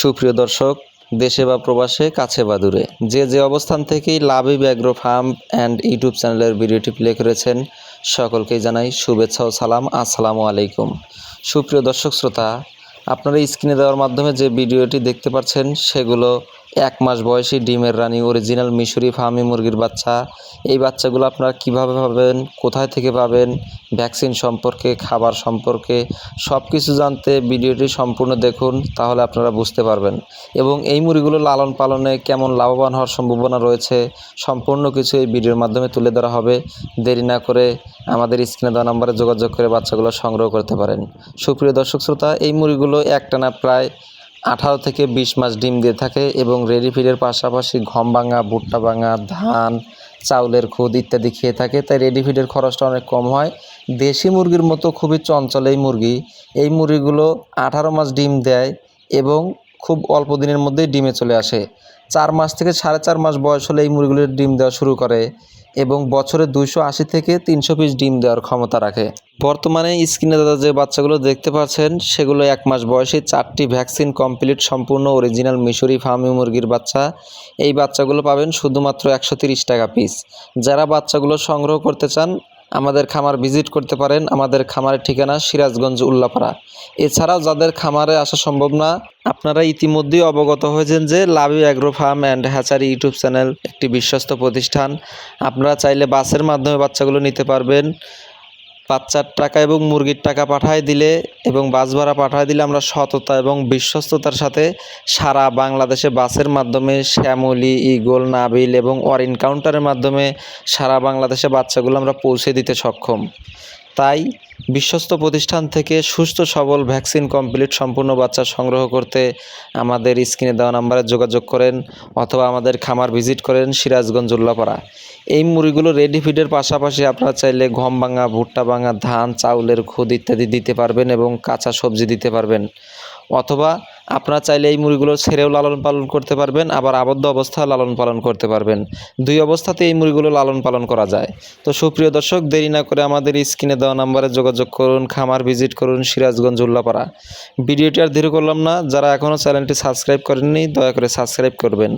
সুপ্রিয় দর্শক, দেশে বা প্রবাসে, কাছে বা দূরে, যে যে অবস্থান থেকেই লাভি ব্যাগ্রো ফার্ম অ্যান্ড ইউটিউব চ্যানেলের ভিডিওটি প্লে করেছেন, সকলকেই জানাই শুভেচ্ছা ও সালাম। আসসালামু আলাইকুম। সুপ্রিয় দর্শক শ্রোতা, আপনারা স্ক্রিনে দেওয়ার মাধ্যমে যে ভিডিওটি দেখতে পাচ্ছেন, সেগুলো এক মাস বয়সী ডিমের রানী অরিজিনাল মিশরি ফার্মি মুরগির বাচ্চা। এই বাচ্চাগুলো আপনারা কীভাবে পাবেন, কোথায় থেকে পাবেন ভ্যাকসিন সম্পর্কে, খাবার সম্পর্কে সব কিছু জানতে ভিডিওটি সম্পূর্ণ দেখুন, তাহলে আপনারা বুঝতে পারবেন। এবং এই মুরগিগুলো লালন পালনে কেমন লাভবান হওয়ার সম্ভাবনা রয়েছে, সম্পূর্ণ কিছু এই ভিডিওর মাধ্যমে তুলে ধরা হবে। দেরি না করে আমাদের স্ক্রিনে দেওয়া নম্বরে যোগাযোগ করে বাচ্চাগুলো সংগ্রহ করতে পারেন। সুপ্রিয় দর্শক শ্রোতা, এই মুরগিগুলো একটানা প্রায় আঠারো থেকে বিশ মাস ডিম দিয়ে থাকে এবং রেডি ফিডের পাশাপাশি গম ভাঙা, ভুট্টা ভাঙা, ধান, চাউলের খুদ ইত্যাদি খেয়ে থাকে। তাই রেডি ফিডের খরচটা অনেক কম হয়। দেশি মুরগির মতো খুবই চঞ্চল এই মুরগি। এই মুরগিগুলো আঠারো মাস ডিম দেয় এবং খুব অল্প দিনের মধ্যেই ডিমে চলে আসে। চার মাস থেকে সাড়ে চার মাস বয়স হলে এই মুরগিগুলোর ডিম দেওয়া শুরু করে। এবং বছরে দুইশো আশি থেকে তিনশো পিস ডিম দেওয়ার ক্ষমতা রাখে। বর্তমানে স্ক্রিনে দাদা যে বাচ্চাগুলো দেখতে পাচ্ছেন, সেগুলো এক মাস বয়সে, চারটি ভ্যাকসিন কমপ্লিট, সম্পূর্ণ অরিজিনাল মিশরি ফার্মি মুরগির বাচ্চা। এই বাচ্চাগুলো পাবেন শুধুমাত্র একশো টাকা পিস। যারা বাচ্চাগুলো সংগ্রহ করতে চান আমাদের খামার ভিজিট করতে পারেন। আমাদের খামারের ঠিকানা সিরাজগঞ্জ উল্লাপাড়া। এছাড়াও যাদের খামারে আসা সম্ভব না, আপনারা ইতিমধ্যেই অবগত হয়েছেন যে Love Agro Farm and Hatchery YouTube channel একটি বিশ্বস্ত প্রতিষ্ঠান। আপনারা চাইলে বাসের মাধ্যমে বাচ্চাগুলো নিতে পারবেন। বাচ্চার টাকা এবং মুরগির টাকা পাঠায় দিলে এবং বাস ভাড়া পাঠায় দিলে আমরা সততা এবং বিশ্বস্ততার সাথে সারা বাংলাদেশে বাসের মাধ্যমে শ্যামলি ইগল নাবিল এবং অর এনকাউন্টারের মাধ্যমে সারা বাংলাদেশে বাচ্চাগুলো আমরা পৌঁছে দিতে সক্ষম। তাই বিশ্বস্ত প্রতিষ্ঠান থেকে সুস্থ সবল ভ্যাকসিন কমপ্লিট সম্পূর্ণ বাচ্চা সংগ্রহ করতে আমাদের স্ক্রিনে দেওয়া নাম্বারে যোগাযোগ করেন অথবা আমাদের খামার ভিজিট করেন সিরাজগঞ্জ উল্লাপাড়া। এই মুড়িগুলো রেডি ফিডের পাশাপাশি আপনারা চাইলে গম ভাঙা, ভুট্টা ভাঙা, ধান, চাউলের খুদ ইত্যাদি দিতে পারবেন এবং কাঁচা সবজি দিতে পারবেন। অথবা আপনারা চাইলে এই মুরগিগুলো ছেড়েও লালন পালন করতে পারবেন, আবার আবদ্ধ অবস্থায় লালন পালন করতে পারবেন। দুই অবস্থাতে এই মুরগিগুলো লালন পালন করা যায়। তো সুপ্রিয় দর্শক, দেরি না করে আমাদের স্ক্রিনে দেওয়া নাম্বারে যোগাযোগ করুন, খামার ভিজিট করুন, সিরাজগঞ্জ উল্লাপাড়া। ভিডিওটি আর ধীরে করলাম না, যারা এখনও চ্যানেলটি সাবস্ক্রাইব করেননি, দয়া করে সাবস্ক্রাইব করবেন।